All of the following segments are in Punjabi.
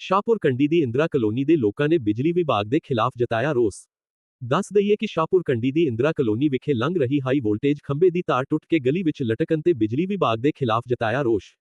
ਸ਼ਾਹਪੁਰ ਕੰਡੀ ਦੀ ਇੰਦਰਾ ਕਲੋਨੀ ਦੇ ਲੋਕਾਂ ਨੇ ਬਿਜਲੀ ਵਿਭਾਗ ਦੇ ਖਿਲਾਫ ਜਤਾਇਆ ਰੋਸ। ਦੱਸ ਦਈਏ ਕਿ ਸ਼ਾਹਪੁਰ ਕੰਡੀ ਦੀ ਇੰਦਰਾ ਕਲੋਨੀ ਵਿਖੇ ਲੰਘ ਰਹੀ ਹਾਈ ਵੋਲਟੇਜ ਖੰਭੇ ਦੀ ਤਾਰ ਟੁੱਟ ਕੇ ਗਲੀ ਵਿੱਚ ਲਟਕਣ ਤੇ ਬਿਜਲੀ ਵਿਭਾਗ ਦੇ ਖਿਲਾਫ ਜਤਾਇਆ ਰੋਸ਼।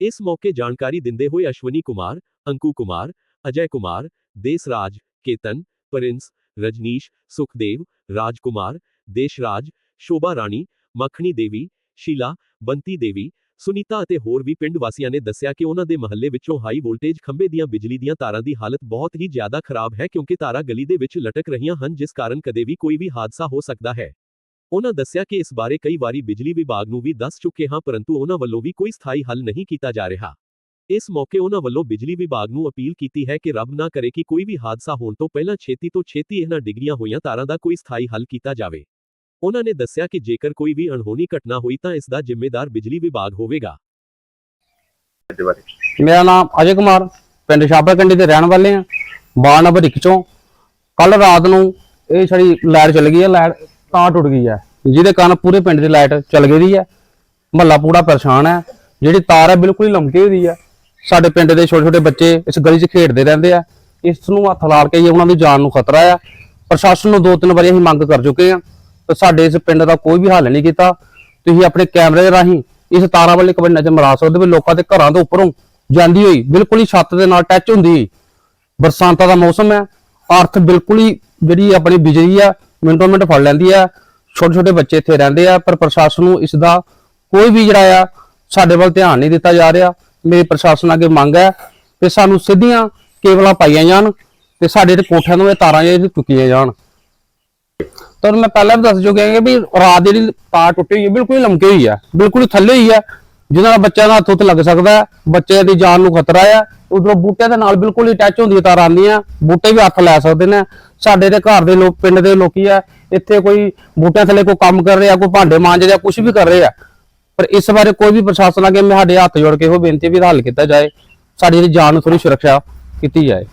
ਇਸ ਮੌਕੇ ਜਾਣਕਾਰੀ ਦਿੰਦੇ ਹੋਏ ਅਸ਼ਵਨੀ ਕੁਮਾਰ, ਅੰਕੂ ਕੁਮਾਰ, ਅਜੈ ਕੁਮਾਰ, ਦੇਸਰਾਜ, ਕੇਤਨ, ਪ੍ਰਿੰਸ, ਰਜਨੀਸ਼, ਸੁਖਦੇਵ ਰਾਜਕੁਮਾਰ ਦੇਸ਼ਰਾਜ, ਸ਼ੋਭਾ ਰਾਣੀ, ਮੱਖਣੀ ਦੇਵੀ, ਸ਼ੀਲਾ, ਬੰਤੀ ਦੇਵੀ ਸੁਨੀਤਾ ਅਤੇ ਹੋਰ ਵੀ ਪਿੰਡ ਵਾਸੀਆਂ ਨੇ ਦੱਸਿਆ ਕਿ ਉਹਨਾਂ ਦੇ ਮਹੱਲੇ ਵਿੱਚੋਂ ਹਾਈ ਵੋਲਟੇਜ ਖੰਭੇ ਦੀਆਂ ਬਿਜਲੀ ਦੀਆਂ ਤਾਰਾਂ ਦੀ ਹਾਲਤ ਬਹੁਤ ਹੀ ਜ਼ਿਆਦਾ ਖਰਾਬ ਹੈ ਕਿਉਂਕਿ ਤਾਰਾਂ ਗਲੀ ਦੇ ਵਿੱਚ ਲਟਕ ਰਹੀਆਂ ਹਨ, ਜਿਸ ਕਾਰਨ ਕਦੇ ਵੀ ਕੋਈ ਵੀ ਹਾਦਸਾ ਹੋ ਸਕਦਾ ਹੈ। ਉਹਨਾਂ ਦੱਸਿਆ ਕਿ ਇਸ ਬਾਰੇ ਕਈ ਵਾਰੀ ਬਿਜਲੀ ਵਿਭਾਗ ਨੂੰ ਵੀ ਦੱਸ ਚੁੱਕੇ ਹਾਂ, ਪਰੰਤੂ ਉਹਨਾਂ ਵੱਲੋਂ ਵੀ ਕੋਈ ਸਥਾਈ ਹੱਲ ਨਹੀਂ ਕੀਤਾ ਜਾ ਰਿਹਾ। ਇਸ ਮੌਕੇ ਉਹਨਾਂ ਵੱਲੋਂ ਬਿਜਲੀ ਵਿਭਾਗ ਨੂੰ ਅਪੀਲ ਕੀਤੀ ਹੈ ਕਿ ਰੱਬ ਨਾ ਕਰੇ ਕਿ ਕੋਈ ਵੀ ਹਾਦਸਾ ਹੋਣ ਤੋਂ ਪਹਿਲਾਂ ਛੇਤੀ ਤੋਂ ਛੇਤੀ ਇਹਨਾਂ ਡਿਗਰੀਆਂ ਹੋਈਆਂ ਤਾਰਾਂ ਦਾ ਕੋਈ ਸਥਾਈ ਹੱਲ ਕੀਤਾ ਜਾਵੇ। ਉਹਨਾਂ ਨੇ ਦੱਸਿਆ ਕਿ ਜੇਕਰ ਕੋਈ ਵੀ ਅਣਹੋਣੀ ਘਟਨਾ ਹੋਈ ਤਾਂ ਇਸ ਦਾ ਜ਼ਿੰਮੇਦਾਰ ਬਿਜਲੀ ਵਿਭਾਗ ਹੋਵੇਗਾ। ਦੇ ਬਾਰੇ ਮੇਰਾ ਨਾਮ ਅਜੇ ਕੁਮਾਰ, ਪਿੰਡ ਸ਼ਾਬਰ ਕੰਡੀ ਦੇ ਰਹਿਣ ਵਾਲੇ ਆ ਬਾਰ ਨੰਬਰ 1 ਚੋਂ। ਕੱਲ ਰਾਤ ਨੂੰ ਇਹ ਸਾਡੀ ਲਾਈਟ ਚਲ ਗਈ ਹੈ, ਲਾਈਟ ਤਾਂ ਟੁੱਟ ਗਈ ਹੈ, ਜਿਹਦੇ ਕਾਰਨ ਪੂਰੇ ਪਿੰਡ ਦੀ ਲਾਈਟ ਚਲ ਗਈ ਦੀ ਹੈ। ਮਹੱਲਾ ਪੂਰਾ ਪਰੇਸ਼ਾਨ ਹੈ, ਜਿਹੜੀ ਤਾਰ ਹੈ ਬਿਲਕੁਲ ਹੀ ਲਮਕੀ ਹੋਈ ਹੈ। ਸਾਡੇ ਪਿੰਡ ਦੇ ਛੋਟੇ ਛੋਟੇ ਬੱਚੇ ਇਸ ਗਲੀ 'ਚ ਖੇਡਦੇ ਰਹਿੰਦੇ ਆ। ਇਸ ਨੂੰ ਹੱਥ ਲਾਲ ਕੇ ਉਹਨਾਂ ਦੀ ਜਾਨ ਨੂੰ ਖਤਰਾ ਆ। ਪ੍ਰਸ਼ਾਸਨ ਨੂੰ ਦੋ ਤਿੰਨ ਵਾਰੀ ਅਸੀਂ ਮੰਗ ਕਰ ਚੁੱਕੇ ਆ ਤੇ ਸਾਡੇ ਇਸ ਪਿੰਡ ਦਾ ਕੋਈ ਵੀ ਹੱਲ ਨਹੀਂ ਕੀਤਾ। ਤੁਸੀਂ ਆਪਣੇ ਕੈਮਰੇ ਦੇ ਰਾਹੀਂ ਇਸ ਤਾਰਾਂ ਵਾਲੇ ਇੱਕ ਵਾਰੀ ਨਜ਼ਰ ਮਰਾ ਸਕਦੇ ਹੋ ਵੀ ਲੋਕਾਂ ਦੇ ਘਰਾਂ ਦੇ ਉੱਪਰੋਂ ਜਾਂਦੀ ਹੋਈ ਬਿਲਕੁਲ ਹੀ ਛੱਤ ਦੇ ਨਾਲ ਟੱਚ ਹੁੰਦੀ ਹੋਈ। ਬਰਸਾਤਾਂ ਦਾ ਮੌਸਮ ਹੈ, ਅਰਥ ਬਿਲਕੁਲ ਹੀ ਜਿਹੜੀ ਆਪਣੀ ਬਿਜਲੀ ਆ, ਮਿੰਟੋ ਮਿੰਟ ਫੜ ਲੈਂਦੀ ਆ। ਛੋਟੇ ਛੋਟੇ ਬੱਚੇ ਇੱਥੇ ਰਹਿੰਦੇ ਆ, ਪਰ ਪ੍ਰਸ਼ਾਸਨ ਨੂੰ ਇਸ ਦਾ ਕੋਈ ਵੀ ਜਿਹੜਾ ਆ, ਸਾਡੇ ਵੱਲ ਧਿਆਨ ਨਹੀਂ ਦਿੱਤਾ ਜਾ ਰਿਹਾ। ਮੇਰੀ ਪ੍ਰਸ਼ਾਸਨ ਅੱਗੇ ਮੰਗ ਹੈ ਕਿ ਸਾਨੂੰ ਸਿੱਧੀਆਂ ਕੇਬਲਾਂ ਪਾਈਆਂ ਜਾਣ ਤੇ ਸਾਡੇ ਕੋਠਿਆਂ ਨੂੰ ਇਹ ਤਾਰਾਂ ਜਿਹੜੀਆਂ ਚੁੱਕੀਆਂ ਜਾਣ। ਤੁਹਾਨੂੰ ਮੈਂ ਪਹਿਲਾਂ ਵੀ ਦੱਸ ਚੁੱਕਿਆ ਕਿ ਵੀ ਰਾਤ ਦੀ ਜਿਹੜੀ ਤਾਰ ਟੁੱਟੀ ਹੋਈ ਹੈ, ਬਿਲਕੁਲ ਹੀ ਲਮਕੀ ਹੋਈ ਹੈ, ਬਿਲਕੁਲ ਥੱਲੇ ਹੀ ਹੈ, ਜਿਹਦੇ ਨਾਲ ਬੱਚਿਆਂ ਦਾ ਹੱਥ ਉੱਤੇ ਲੱਗ ਸਕਦਾ ਹੈ ਬੱਚੇ ਦੀ ਜਾਨ ਨੂੰ ਖਤਰਾ ਹੈ, ਉਧਰੋਂ ਬੂਟਿਆਂ ਦੇ ਨਾਲ ਬਿਲਕੁਲ ਹੀ ਟੱਚ ਹੁੰਦੀ ਤਾਰ ਆਉਂਦੀਆਂ, ਬੂਟੇ ਵੀ ਹੱਥ ਲੈ ਸਕਦੇ ਨੇ, ਸਾਡੇ ਦੇ ਘਰ ਦੇ ਲੋਕ, ਪਿੰਡ ਦੇ ਲੋਕੀ ਆ ਇੱਥੇ ਕੋਈ ਬੂਟਿਆਂ ਥੱਲੇ ਕੋਈ ਕੰਮ ਕਰ ਰਿਹਾ, ਕੋਈ ਭਾਂਡੇ ਮਾਂਜ ਰਿਹਾ ਕੁਝ ਵੀ ਕਰ ਰਿਹਾ, ਪਰ ਇਸ ਬਾਰੇ ਕੋਈ ਵੀ ਪ੍ਰਸ਼ਾਸਨ ਅੱਗੇ ਮੈਂ ਸਾਡੇ ਹੱਥ ਜੋੜ ਕੇ ਇਹੋ ਬੇਨਤੀ ਵੀ ਹੱਲ ਕੀਤਾ ਜਾਏ, ਸਾਡੀ ਜਿਹੜੀ ਜਾਨ ਨੂੰ ਥੋੜੀ ਸੁਰੱਖਿਆ ਕੀਤੀ ਜਾਏ।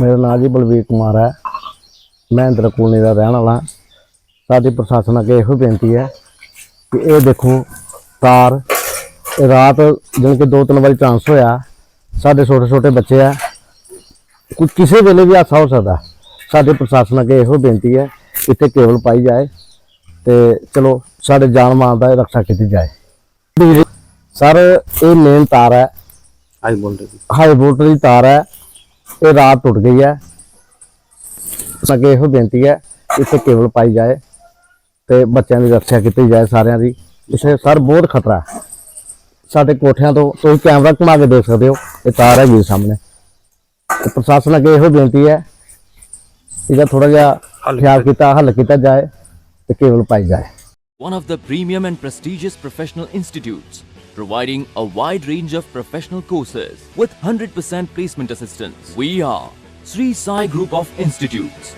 ਮੇਰਾ ਨਾਮ ਜੀ ਬਲਵੀਰ ਕੁਮਾਰ ਹੈ। ਮੈਂ ਇੰਦਰ ਕਲੋਨੀ ਦਾ ਰਹਿਣ ਵਾਲਾ। ਸਾਡੀ ਪ੍ਰਸ਼ਾਸਨ ਅੱਗੇ ਇਹੋ ਬੇਨਤੀ ਹੈ ਕਿ ਇਹ ਦੇਖੋ ਤਾਰ ਰਾਤ ਜਿਵੇਂ ਕਿ ਦੋ ਤਿੰਨ ਵਾਰੀ ਚਾਂਸ ਹੋਇਆ। ਸਾਡੇ ਛੋਟੇ ਛੋਟੇ ਬੱਚੇ ਆ। ਕੋਈ ਕਿਸੇ ਵੇਲੇ ਵੀ ਹਾਦਸਾ ਹੋ ਸਕਦਾ। ਸਾਡੇ ਪ੍ਰਸ਼ਾਸਨ ਅੱਗੇ ਇਹੋ ਬੇਨਤੀ ਹੈ ਕਿ ਇੱਥੇ ਕੇਬਲ ਪਾਈ ਜਾਏ ਤੇ ਚਲੋ ਸਾਡੇ ਜਾਨ ਮਾਲ ਦਾ ਰੱਖਿਆ ਕੀਤੀ ਜਾਏ। ਸਰ ਇਹ ਮੇਨ ਤਾਰ ਹੈ। ਬੋਲ ਰਹੀ ਹਾਈ ਵੋਲਟ ਦੀ ਤਾਰ ਹੈ। ਇਹ ਰਾਤ ਟੁੱਟ ਗਈ ਹੈ। ਅੱਗੇ ਇਹੋ ਬੇਨਤੀ ਹੈ ਕਿ ਇੱਥੇ ਕੇਬਲ ਪਾਈ ਜਾਏ ਤੇ ਬੱਚਿਆਂ ਦੀ ਰੱਖਿਆ ਕੀਤੀ ਜਾਏ ਸਾਰਿਆਂ ਦੀ ਇਸੇ ਸਰ ਬਹੁਤ ਖਤਰਾ ਹੈ ਸਾਡੇ ਕੋਠਿਆਂ ਤੋਂ ਤੁਸੀਂ ਕੈਮਰਾ ਘੁਮਾ ਕੇ ਦੇਖ ਸਕਦੇ ਹੋ ਇਹ ਤਾਰ ਹੈ ਜੀ ਸਾਹਮਣੇ ਤੇ ਪ੍ਰਸ਼ਾਸਨ ਅੱਗੇ ਇਹੋ ਬੇਨਤੀ ਹੈ ਇਹਦਾ ਥੋੜਾ ਜਿਹਾ ਖਿਆਲ ਕੀਤਾ ਹੱਲ ਕੀਤਾ ਜਾਏ ਤੇ ਕੇਬਲ ਪਾਈ ਜਾਏ one of the premium and prestigious professional institutes, providing a wide range of professional courses with 100% placement assistance. We are Sri Sai Group of Institutes.